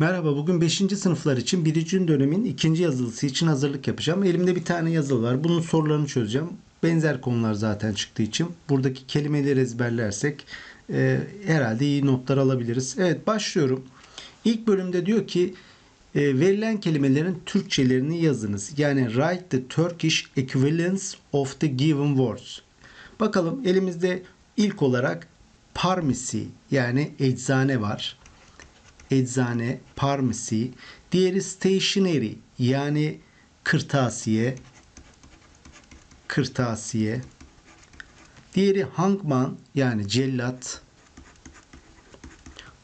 Merhaba, bugün 5. sınıflar için 1. dönemin ikinci yazılısı için hazırlık yapacağım. Elimde bir tane yazılı var. Bunun sorularını çözeceğim. Benzer konular zaten çıktığı için buradaki kelimeleri ezberlersek e, herhalde iyi notlar alabiliriz. Evet, başlıyorum. İlk bölümde diyor ki e, verilen kelimelerin Türkçelerini yazınız. Yani write the Turkish equivalence of the given words. Bakalım elimizde ilk olarak parmisi yani eczane var eczane, parmisi. Diğeri stationery yani kırtasiye. Kırtasiye. Diğeri hangman yani cellat.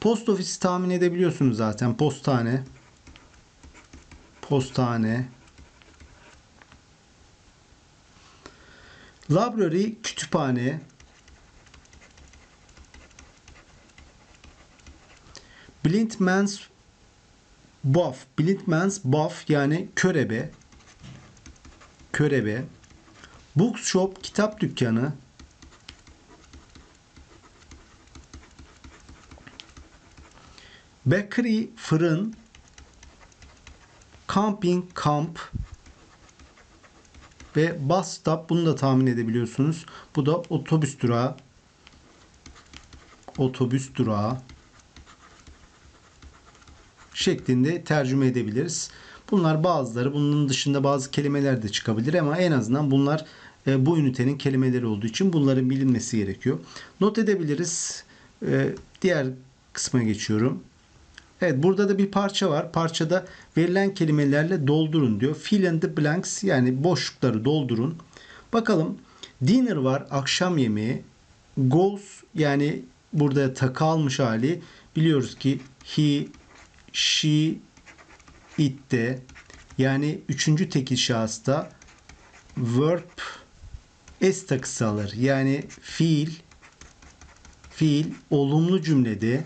Post ofisi tahmin edebiliyorsunuz zaten. Postane. Postane. Library kütüphane. Blind man's buff. Blind man's buff yani körebe. Körebe. Bookshop kitap dükkanı. Bakery fırın. Camping kamp. Ve bus stop bunu da tahmin edebiliyorsunuz. Bu da otobüs durağı. Otobüs durağı şeklinde tercüme edebiliriz. Bunlar bazıları bunun dışında bazı kelimeler de çıkabilir ama en azından bunlar e, bu ünitenin kelimeleri olduğu için bunların bilinmesi gerekiyor. Not edebiliriz. E, diğer kısma geçiyorum. Evet burada da bir parça var. Parçada verilen kelimelerle doldurun diyor. Fill in the blanks yani boşlukları doldurun. Bakalım dinner var akşam yemeği. Goes yani burada takı almış hali. Biliyoruz ki he, she, it'te yani üçüncü tekil şahısta verb s takısı alır. Yani fiil fiil olumlu cümlede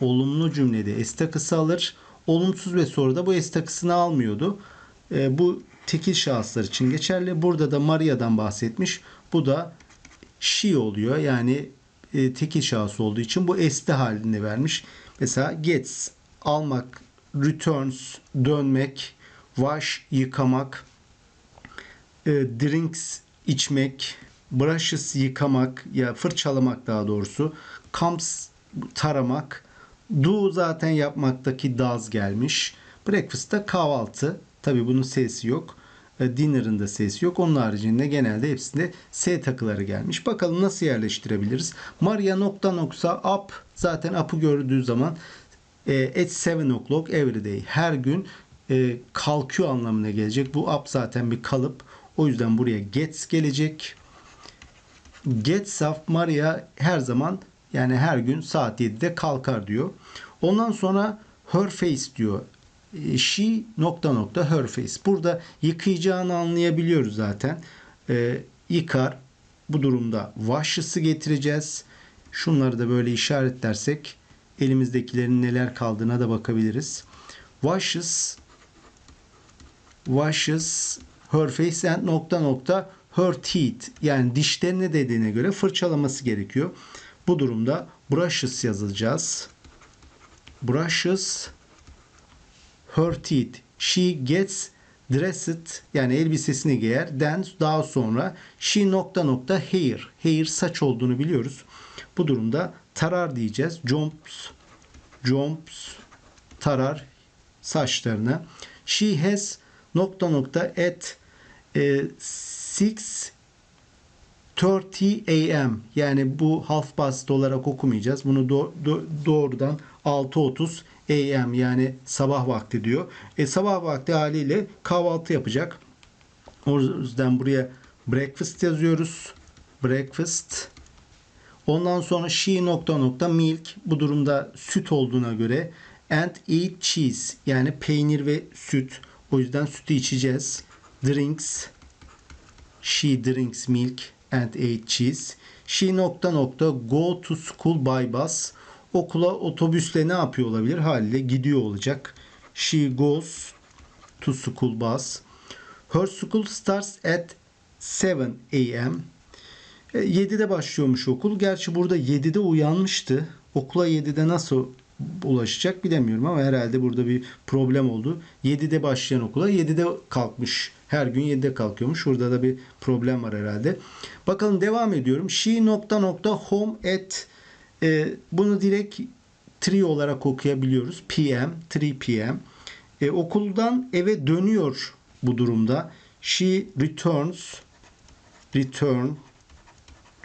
olumlu cümlede s takısı alır. Olumsuz ve soruda bu s takısını almıyordu. E, bu tekil şahıslar için geçerli. Burada da Maria'dan bahsetmiş. Bu da she oluyor. Yani e, tekil şahıs olduğu için bu s'te halinde vermiş. Mesela gets almak, returns dönmek, wash yıkamak, e, drinks içmek, brushes yıkamak ya fırçalamak daha doğrusu, comes taramak, do zaten yapmaktaki does gelmiş. Breakfast'ta kahvaltı. Tabi bunun sesi yok. E, dinner'ın da sesi yok. Onun haricinde genelde hepsinde S takıları gelmiş. Bakalım nasıl yerleştirebiliriz. Maria nokta nokta up zaten up'ı gördüğü zaman e, at 7 o'clock every day. Her gün e, kalkıyor anlamına gelecek. Bu up zaten bir kalıp. O yüzden buraya gets gelecek. Gets up Maria her zaman yani her gün saat 7'de kalkar diyor. Ondan sonra her face diyor. E, she nokta nokta her face. Burada yıkayacağını anlayabiliyoruz zaten. E, yıkar. Bu durumda wash'ısı getireceğiz. Şunları da böyle işaretlersek elimizdekilerin neler kaldığına da bakabiliriz. Washes washes her face and nokta nokta her teeth yani dişlerine dediğine göre fırçalaması gerekiyor. Bu durumda brushes yazacağız. Brushes her teeth. She gets dressed yani elbisesini giyer. Then daha sonra she nokta nokta hair. Hair saç olduğunu biliyoruz. Bu durumda tarar diyeceğiz. Jumps jumps tarar saçlarını. She has nokta nokta at e, 6.30 am yani bu half past olarak okumayacağız. Bunu do, do, doğrudan 6.30 am yani sabah vakti diyor. E, sabah vakti haliyle kahvaltı yapacak. O yüzden buraya breakfast yazıyoruz. Breakfast Ondan sonra she nokta nokta milk bu durumda süt olduğuna göre and eat cheese yani peynir ve süt. O yüzden sütü içeceğiz. Drinks she drinks milk and eat cheese. She nokta nokta go to school by bus. Okula otobüsle ne yapıyor olabilir? Haliyle gidiyor olacak. She goes to school bus. Her school starts at 7 a.m. 7'de başlıyormuş okul. Gerçi burada 7'de uyanmıştı. Okula 7'de nasıl ulaşacak bilemiyorum ama herhalde burada bir problem oldu. 7'de başlayan okula 7'de kalkmış. Her gün 7'de kalkıyormuş. Burada da bir problem var herhalde. Bakalım devam ediyorum. She nokta nokta home at e, bunu direkt 3 olarak okuyabiliyoruz. PM, 3 PM. E, okuldan eve dönüyor bu durumda. She returns return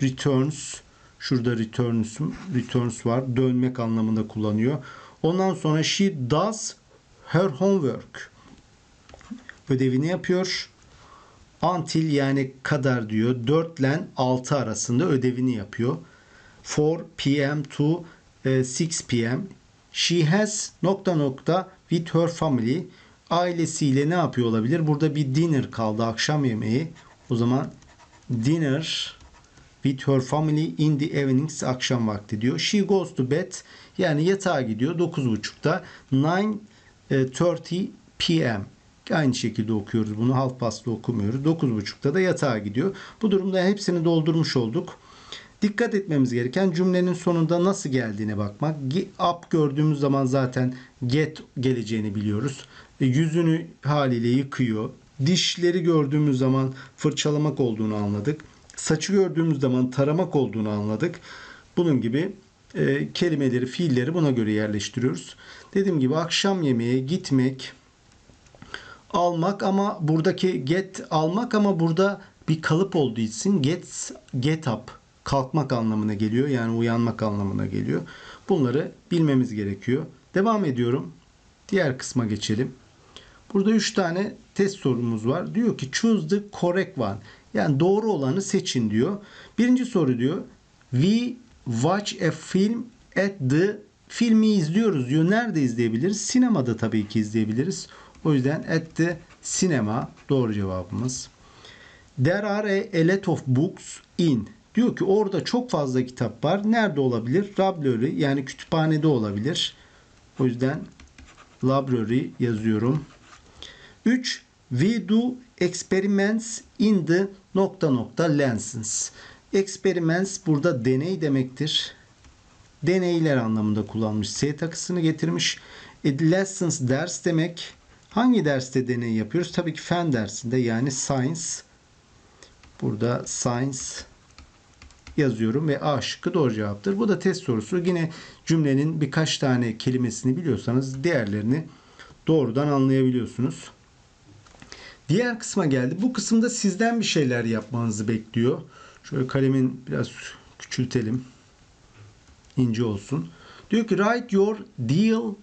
returns şurada returns returns var. Dönmek anlamında kullanıyor. Ondan sonra she does her homework. Ödevini yapıyor. Until yani kadar diyor. 4 ile 6 arasında ödevini yapıyor. 4 p.m. to e, 6 p.m. She has nokta nokta with her family. Ailesiyle ne yapıyor olabilir? Burada bir dinner kaldı. Akşam yemeği. O zaman dinner with her family in the evenings akşam vakti diyor. She goes to bed yani yatağa gidiyor 9.30'da 9.30 p.m. Aynı şekilde okuyoruz bunu half pastla okumuyoruz. 9.30'da da yatağa gidiyor. Bu durumda hepsini doldurmuş olduk. Dikkat etmemiz gereken cümlenin sonunda nasıl geldiğine bakmak. Up gördüğümüz zaman zaten get geleceğini biliyoruz. E, yüzünü haliyle yıkıyor. Dişleri gördüğümüz zaman fırçalamak olduğunu anladık. Saçı gördüğümüz zaman taramak olduğunu anladık. Bunun gibi e, kelimeleri, fiilleri buna göre yerleştiriyoruz. Dediğim gibi akşam yemeğe gitmek, almak ama buradaki get almak ama burada bir kalıp olduğu için get get up kalkmak anlamına geliyor. Yani uyanmak anlamına geliyor. Bunları bilmemiz gerekiyor. Devam ediyorum. Diğer kısma geçelim. Burada 3 tane test sorumuz var. Diyor ki choose the correct one. Yani doğru olanı seçin diyor. Birinci soru diyor. We watch a film at the filmi izliyoruz diyor. Nerede izleyebiliriz? Sinemada tabii ki izleyebiliriz. O yüzden at the cinema doğru cevabımız. There are a lot of books in. Diyor ki orada çok fazla kitap var. Nerede olabilir? Library yani kütüphanede olabilir. O yüzden library yazıyorum. 3. We do experiments in the nokta nokta lessons. Experiments burada deney demektir. Deneyler anlamında kullanmış. S takısını getirmiş. E, lessons ders demek. Hangi derste deney yapıyoruz? Tabii ki fen dersinde yani science. Burada science yazıyorum ve A şıkkı doğru cevaptır. Bu da test sorusu. Yine cümlenin birkaç tane kelimesini biliyorsanız diğerlerini doğrudan anlayabiliyorsunuz. Diğer kısma geldi. Bu kısımda sizden bir şeyler yapmanızı bekliyor. Şöyle kalemin biraz küçültelim. ince olsun. Diyor ki write your deal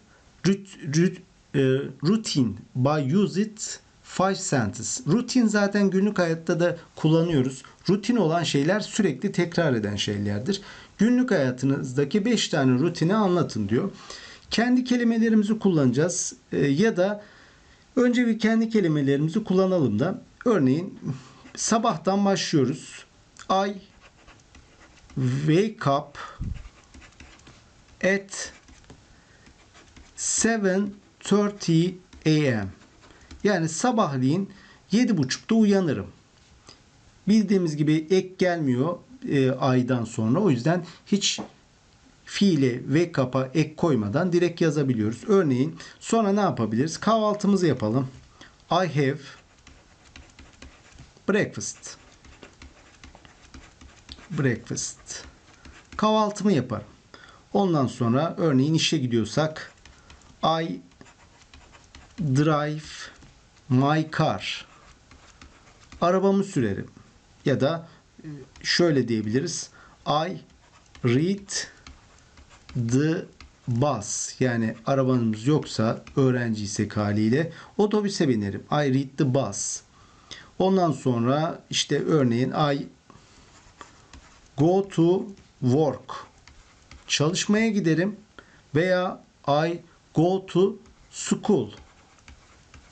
e, routine by use it five sentences. Rutin zaten günlük hayatta da kullanıyoruz. Rutin olan şeyler sürekli tekrar eden şeylerdir. Günlük hayatınızdaki 5 tane rutini anlatın diyor. Kendi kelimelerimizi kullanacağız e, ya da önce bir kendi kelimelerimizi kullanalım da örneğin sabahtan başlıyoruz. I wake up at 7.30 a.m. Yani sabahleyin 7.30'da uyanırım. Bildiğimiz gibi ek gelmiyor e, aydan sonra. O yüzden hiç fiile ve kapa ek koymadan direkt yazabiliyoruz. Örneğin sonra ne yapabiliriz? Kahvaltımızı yapalım. I have breakfast. Breakfast. Kahvaltımı yaparım. Ondan sonra örneğin işe gidiyorsak I drive my car. Arabamı sürerim. Ya da e, şöyle diyebiliriz. I read the bus. Yani arabanız yoksa öğrenciysek haliyle otobüse binerim. I read the bus. Ondan sonra işte örneğin I go to work. Çalışmaya giderim veya I go to school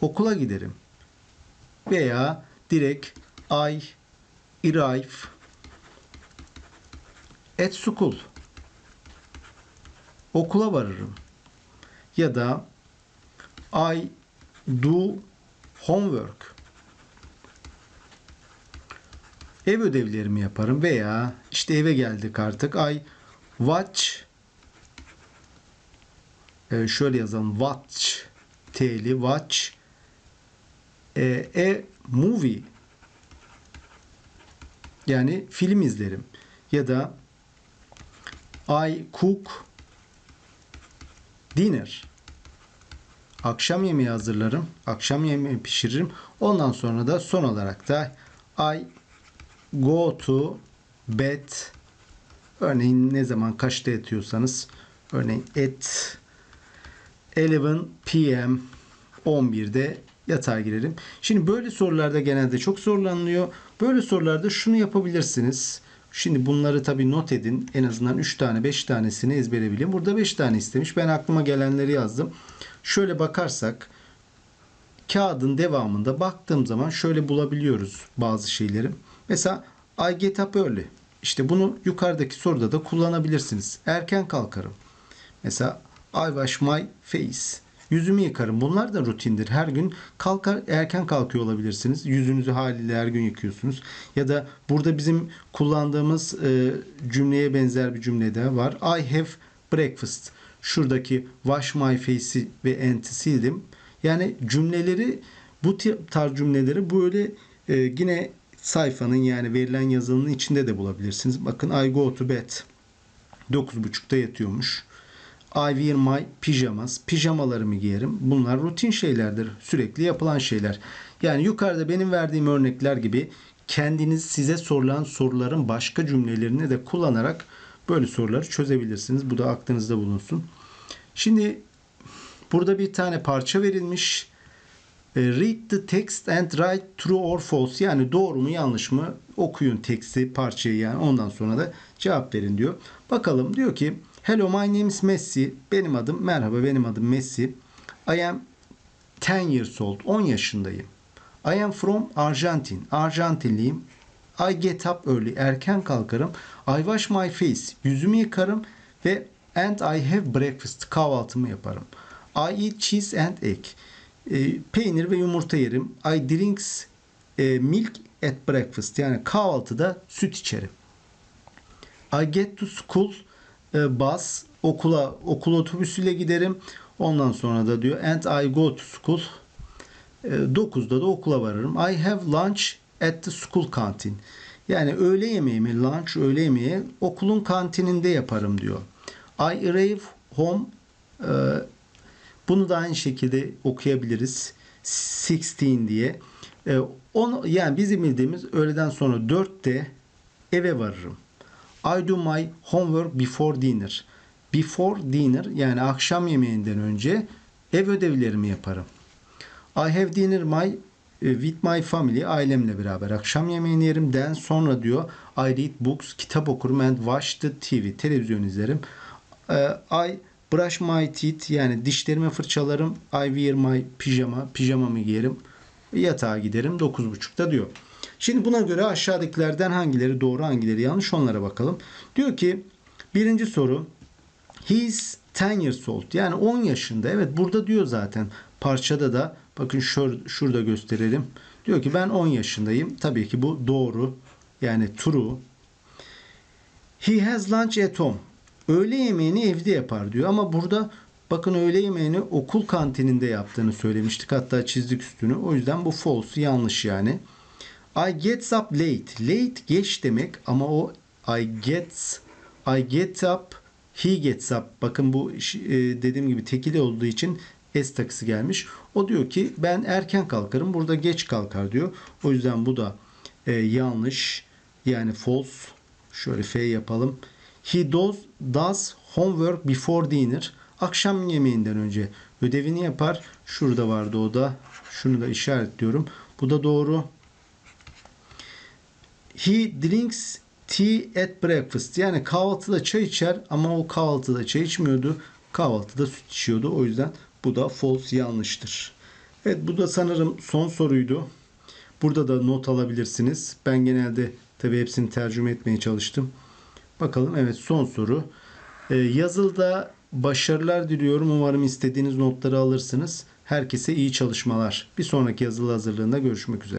okula giderim. Veya direkt I arrive at school. Okula varırım. Ya da I do homework. Ev ödevlerimi yaparım veya işte eve geldik artık I watch e, şöyle yazalım. Watch. T'li watch. E, a movie. Yani film izlerim. Ya da I cook dinner. Akşam yemeği hazırlarım. Akşam yemeği pişiririm. Ondan sonra da son olarak da I go to bed. Örneğin ne zaman kaçta yatıyorsanız örneğin at 11 p.m. 11'de yatağa girerim. Şimdi böyle sorularda genelde çok zorlanılıyor. Böyle sorularda şunu yapabilirsiniz. Şimdi bunları tabii not edin. En azından 3 tane 5 tanesini ezbere bilin. Burada 5 tane istemiş. Ben aklıma gelenleri yazdım. Şöyle bakarsak kağıdın devamında baktığım zaman şöyle bulabiliyoruz bazı şeyleri. Mesela I get up early. İşte bunu yukarıdaki soruda da kullanabilirsiniz. Erken kalkarım. Mesela I wash my face. Yüzümü yıkarım. Bunlar da rutindir. Her gün kalkar erken kalkıyor olabilirsiniz. Yüzünüzü haliyle her gün yıkıyorsunuz. Ya da burada bizim kullandığımız e, cümleye benzer bir cümle de var. I have breakfast. Şuradaki wash my face'i ve and'i. Yani cümleleri bu tarz cümleleri böyle e, yine sayfanın yani verilen yazılının içinde de bulabilirsiniz. Bakın I go to bed. 9.30'da yatıyormuş. I wear my pijamas. Pijamalarımı giyerim. Bunlar rutin şeylerdir. Sürekli yapılan şeyler. Yani yukarıda benim verdiğim örnekler gibi kendiniz size sorulan soruların başka cümlelerini de kullanarak böyle soruları çözebilirsiniz. Bu da aklınızda bulunsun. Şimdi burada bir tane parça verilmiş. E, Read the text and write true or false. Yani doğru mu yanlış mı okuyun teksti parçayı yani ondan sonra da cevap verin diyor. Bakalım diyor ki Hello my name is Messi. Benim adım merhaba benim adım Messi. I am 10 years old. 10 yaşındayım. I am from Arjantin. Arjantinliyim. I get up early. Erken kalkarım. I wash my face. Yüzümü yıkarım ve and I have breakfast. Kahvaltımı yaparım. I eat cheese and egg. E, peynir ve yumurta yerim. I drinks e, milk at breakfast. Yani kahvaltıda süt içerim. I get to school e, bus okula okul otobüsüyle giderim. Ondan sonra da diyor and I go to school e, 9'da da okula varırım. I have lunch at the school canteen. Yani öğle yemeğimi lunch öğle yemeği okulun kantininde yaparım diyor. I arrive home e, bunu da aynı şekilde okuyabiliriz. 16 diye. E, yani bizim bildiğimiz öğleden sonra 4'te eve varırım. I do my homework before dinner. Before dinner yani akşam yemeğinden önce ev ödevlerimi yaparım. I have dinner my e, with my family ailemle beraber akşam yemeğini yerim. Den sonra diyor I read books kitap okurum and watch the TV televizyon izlerim. E, I brush my teeth yani dişlerimi fırçalarım. I wear my pijama pijamamı giyerim. Yatağa giderim 9.30'da diyor. Şimdi buna göre aşağıdakilerden hangileri doğru hangileri yanlış onlara bakalım. Diyor ki birinci soru he is 10 years old yani 10 yaşında. Evet burada diyor zaten parçada da bakın şur, şurada gösterelim. Diyor ki ben 10 yaşındayım. Tabii ki bu doğru yani true. He has lunch at home. Öğle yemeğini evde yapar diyor ama burada bakın öğle yemeğini okul kantininde yaptığını söylemiştik. Hatta çizdik üstünü. O yüzden bu false yanlış yani. I gets up late. Late geç demek ama o I gets I get up he gets up. Bakın bu e, dediğim gibi tekili olduğu için s takısı gelmiş. O diyor ki ben erken kalkarım. Burada geç kalkar diyor. O yüzden bu da e, yanlış. Yani false. Şöyle F yapalım. He does, does homework before dinner. Akşam yemeğinden önce ödevini yapar. Şurada vardı o da. Şunu da işaretliyorum. Bu da doğru. He drinks tea at breakfast. Yani kahvaltıda çay içer ama o kahvaltıda çay içmiyordu. Kahvaltıda süt içiyordu. O yüzden bu da false yanlıştır. Evet bu da sanırım son soruydu. Burada da not alabilirsiniz. Ben genelde tabii hepsini tercüme etmeye çalıştım. Bakalım evet son soru. Ee, yazılıda başarılar diliyorum. Umarım istediğiniz notları alırsınız. Herkese iyi çalışmalar. Bir sonraki yazılı hazırlığında görüşmek üzere.